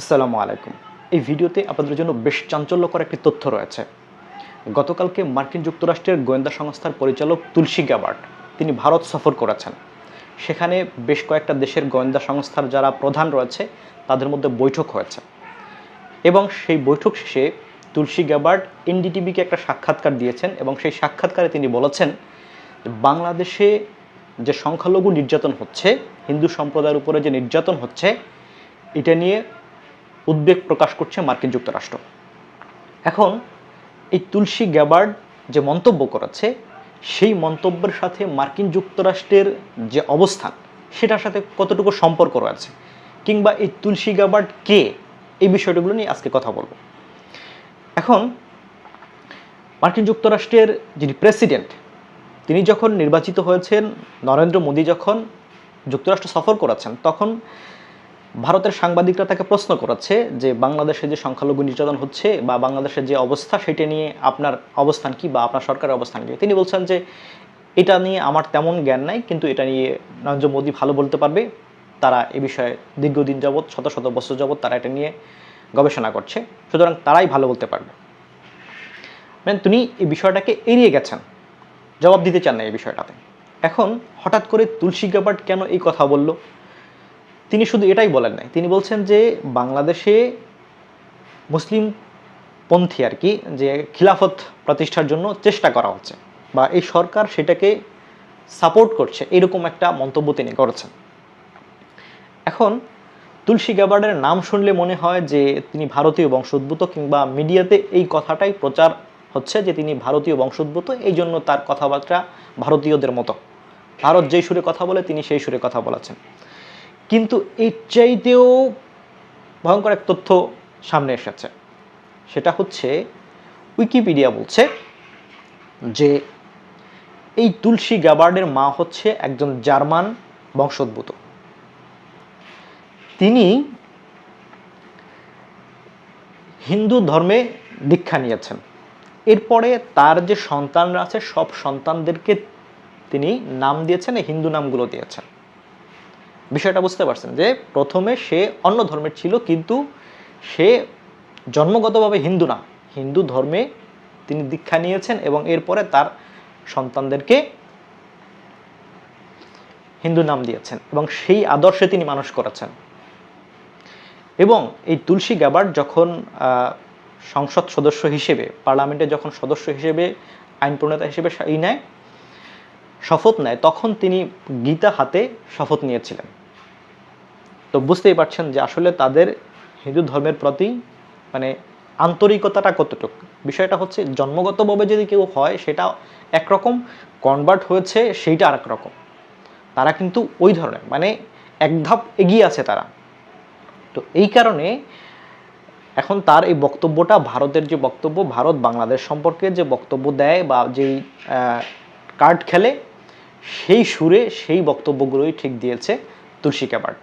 আসসালামু আলাইকুম। এই ভিডিওতে আপনাদের জন্য বেশ চাঞ্চল্যকর একটি তথ্য রয়েছে। গতকালকে মার্কিন যুক্তরাষ্ট্রের গোয়েন্দা সংস্থার পরিচালক তুলসী গ্যাবার্ট তিনি ভারত সফর করেছেন। সেখানে বেশ কয়েকটা দেশের গোয়েন্দা সংস্থার যারা প্রধান রয়েছে, তাদের মধ্যে বৈঠক হয়েছে। এবং সেই বৈঠক শেষে তুলসী গ্যাবার্ট এনডিটিভিকে একটা সাক্ষাৎকার দিয়েছেন এবং সেই সাক্ষাৎকারে তিনি বলেছেন, বাংলাদেশে যে সংখ্যালঘু নির্যাতন হচ্ছে, হিন্দু সম্প্রদায়ের উপরে যে নির্যাতন হচ্ছে, এটা নিয়ে উদ্বেগ প্রকাশ করছে মার্কিন যুক্তরাষ্ট্র। এখন এই তুলসী গ্যাবার্ড যে মন্তব্য করেছে, সেই মন্তব্যের সাথে মার্কিন যুক্তরাষ্ট্রের যে অবস্থান, সেটার সাথে কতটুকু সম্পর্ক রয়েছে, কিংবা এই তুলসী গ্যাবার্ড কে, এই বিষয়গুলো নিয়ে আজকে কথা বলব। এখন মার্কিন যুক্তরাষ্ট্রের যিনি প্রেসিডেন্ট, তিনি যখন নির্বাচিত হয়েছেন, নরেন্দ্র মোদী যখন যুক্তরাষ্ট্র সফর করেছেন, তখন ভারতের সাংবাদিকরা তাকে প্রশ্ন করাচ্ছে যে বাংলাদেশে যে সংখ্যালঘু নির্যাতন হচ্ছে বা বাংলাদেশের যে অবস্থা সেটা নিয়ে আপনার অবস্থান কি বা আপনার সরকারের অবস্থান কি? তিনি বলছেন যে এটা নিয়ে আমার তেমন জ্ঞান নাই, কিন্তু এটা নিয়ে নরেন্দ্র মোদী ভালো বলতে পারবে। তারা এ বিষয়ে দীর্ঘদিন যাবৎ, শত শত বছর যাবৎ তারা এটা নিয়ে গবেষণা করছে। সুতরাং তারাই ভালো বলতে পারবে। মানে তিনি এই বিষয়টাকে এড়িয়ে গেছেন। জবাব দিতে চান না এই বিষয়টাতে। এখন হঠাৎ করে তুলসী গ্যাবার্ট কেন এই কথা বলল? তিনি শুধু এটাই বলেন নাই। তিনি বলছেন যে বাংলাদেশে মুসলিম পন্থী আর কি, যে খিলাফত প্রতিষ্ঠার জন্য চেষ্টা করা হচ্ছে বা এই সরকার সেটাকে সাপোর্ট করছে, এরকম একটা মন্তব্য তিনি করেছেন। এখন তুলসী গ্যাবার্ডের নাম শুনলে মনে হয় যে তিনি ভারতীয় বংশোদ্ভূত কিংবা মিডিয়াতে এই কথাটাই প্রচার হচ্ছে যে তিনি ভারতীয় বংশোদ্ভূত, এই জন্য তার কথাবার্তা ভারতীয়দের মতো। ভারত যেই সুরে কথা বলে, তিনি সেই সুরে কথা বলেছেন। কিন্তু এর চাইতেও ভয়ঙ্কর এক তথ্য সামনে এসেছে। সেটা হচ্ছে, উইকিপিডিয়া বলছে যে এই তুলসী গ্যাবার্ডের মা হচ্ছে একজন জার্মান বংশোদ্ভূত। তিনি হিন্দু ধর্মে দীক্ষা নিয়েছেন। এরপরে তার যে সন্তানরা আছে, সব সন্তানদেরকে তিনি নাম দিয়েছেন, হিন্দু নামগুলো দিয়েছেন। বিষয়টা বুঝতে পারছেন যে প্রথমে সে অন্য ধর্মের ছিল, কিন্তু সে জন্মগতভাবে হিন্দু না। হিন্দু ধর্মে তিনি দীক্ষা নিয়েছেন এবং এরপরে তার সন্তানদেরকে হিন্দু নাম দিয়েছেন এবং সেই আদর্শে তিনি মানুষ করেছেন। এবং এই তুলসী গ্যাবার্ড যখন সংসদ সদস্য হিসেবে, পার্লামেন্টে যখন সদস্য হিসেবে, আইন প্রণেতা হিসেবে এই নেয়, শপথ নেয়, তখন তিনি গীতা হাতে শপথ নিয়েছিলেন। তো বুঝতেই পারছেন যে আসলে তাদের হিন্দু ধর্মের প্রতি মানে আন্তরিকতাটা কতটুকু? বিষয়টা হচ্ছে জন্মগতভাবে যদি কেউ হয় সেটা একরকম কনভার্ট হয়েছে সেইটা আরেক রকম তারা কিন্তু ওই ধরনের মানে এক ধাপ এগিয়ে আছে তারা। তো এই কারণে এখন তার এই বক্তব্যটা, ভারতের যে বক্তব্য, ভারত বাংলাদেশ সম্পর্কে যে বক্তব্য দেয় বা যেই কার্ড খেলে, সেই সুরে সেই বক্তব্যগুলোই ঠিক দিয়েছে তুলসী ক্যাবার্ট